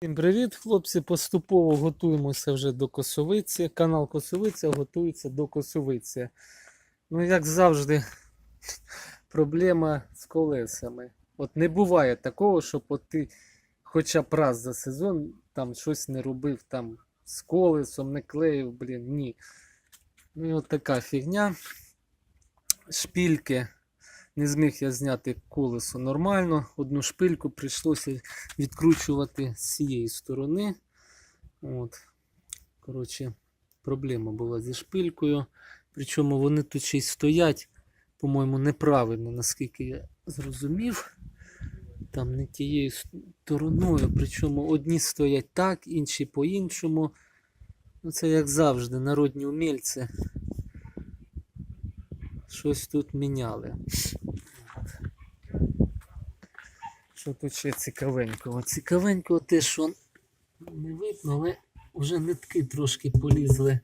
Всім привіт, хлопці. Поступово готуємося вже до косовиці. Канал Косовиця готується до косовиці. Ну, як завжди, проблема з колесами. От не буває такого, щоб от ти хоча б раз за сезон там щось не робив там з колесом, не клеїв, блін, ні. Ну і от така фігня. Шпільки. Не зміг я зняти колесо нормально. Одну шпильку прийшлося відкручувати з цієї сторони. От. Коротше, проблема була зі шпилькою. Причому вони тут ще й стоять, по-моєму, неправильно, наскільки я зрозумів. Там не тією стороною. Причому одні стоять так, інші по-іншому. Ну, це як завжди, народні умільці. Щось тут міняли. Що тут ще цікавенького? Цікавенького те, що не видно, але вже нитки трошки полізли.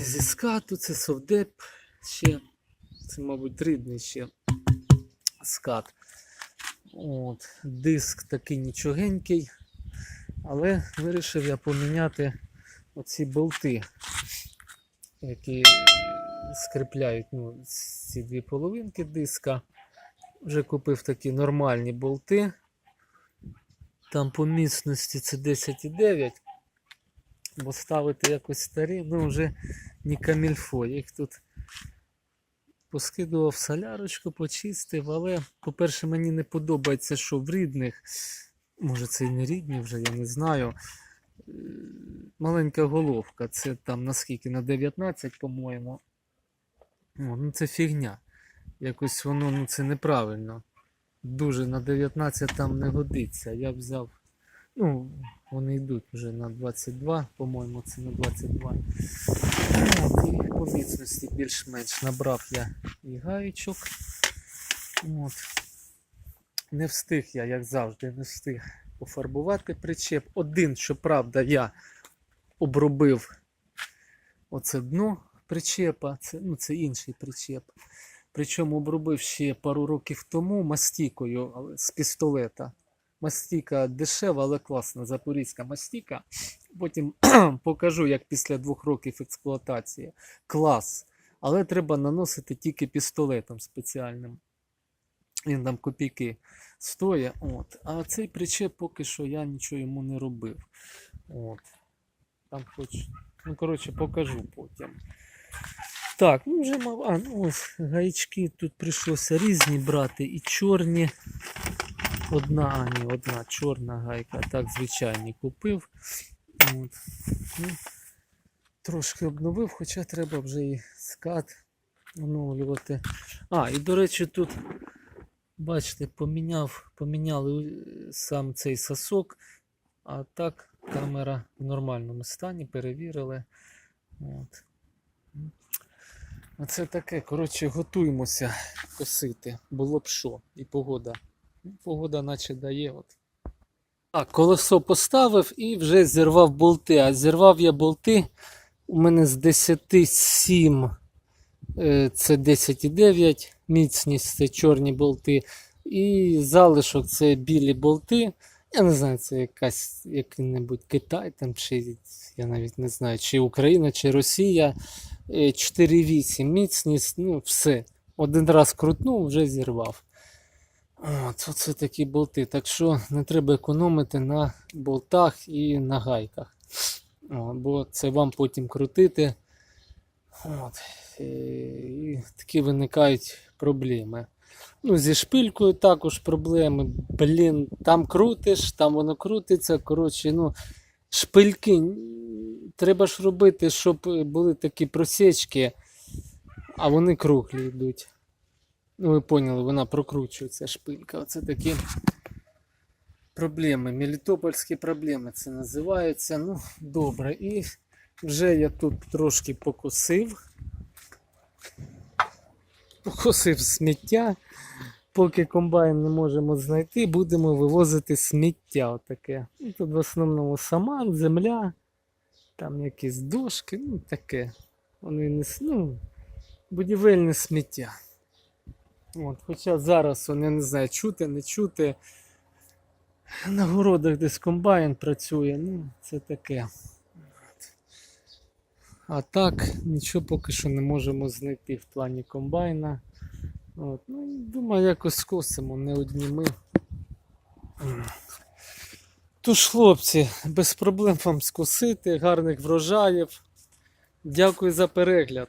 Зі скату, це совдеп ще. Це, мабуть, рідний ще скат. От, диск такий нічогенький. Але вирішив я поміняти оці болти, які скріпляють ну, ці дві половинки диска. Вже купив такі нормальні болти. Там по міцності це 10,9. Бо ставити якось старі, ну вже не камільфо. Їх тут поскидував солярочку, почистив, але, по-перше, мені не подобається, що в рідних, може це і не рідні вже, я не знаю. Маленька головка, це там наскільки на 19, по-моєму. Ну це фігня. Якось воно ну, це неправильно. Дуже на 19 там не годиться. Я взяв. Ну, вони йдуть вже на 22, по-моєму, це на 22. От, і по міцності більш-менш набрав я і гаєчок. От. Не встиг я, як завжди, не встиг пофарбувати причеп. Один, щоправда, я обробив оце дно причепа, це, ну, це інший причеп. Причому обробив ще пару років тому мастікою з пістолета. Мастіка дешева, але класна запорізька мастіка. Потім покажу, як після двох років експлуатації. Клас. Але треба наносити тільки пістолетом спеціальним. Він там копійки стоїть. От. А цей причеп поки що я нічого йому не робив. От. Там хоч. Ну, коротше, покажу потім. Так, ну вже мав. А, ну ось гаячки тут прийшлося різні брати. І чорні. Одна, а ні, одна чорна гайка. Так, звичайні купив. От. Ну, трошки обновив, хоча треба вже і скат оновлювати. А, і до речі, тут, бачите, поміняв, поміняли сам цей сосок, а так камера в нормальному стані, перевірили. От. Оце таке, коротше, готуємося косити. Було б що. І погода. Ну, Погода наче дає. От. Так, колесо поставив і вже зірвав болти. А зірвав я болти. У мене з 10,7 е, це 10,9 міцність, це чорні болти. І залишок це білі болти. Я не знаю, це якась який-небудь Китай там, чи я навіть не знаю, чи Україна, чи Росія. Е, 4,8 міцність, ну все. Один раз крутнув, вже зірвав. От, оце такі болти. Так що не треба економити на болтах і на гайках. О, бо це вам потім крутити. От. Е, І такі виникають проблеми. Ну, зі шпилькою також проблеми. Блін, там крутиш, там воно крутиться. Коротше, ну, шпильки треба ж робити, щоб були такі просічки, а вони круглі йдуть. Ну, ви поняли, вона прокручується шпилька. Оце такі проблеми. Мелітопольські проблеми це називаються. Ну, добре. І вже я тут трошки покосив. Покосив сміття. Поки комбайн не можемо знайти, будемо вивозити сміття. Отаке. Ну, Тут в основному саман, земля, там якісь дошки, ну таке. Вони не ну, будівельне сміття. От, хоча зараз, я не знаю, чути, не чути. На городах десь комбайн працює, ну, це таке. А так, нічого поки що не можемо знайти в плані комбайна. От. Ну, думаю, якось скосимо, не одні ми. Тож, хлопці, без проблем вам скосити, гарних врожаїв. Дякую за перегляд.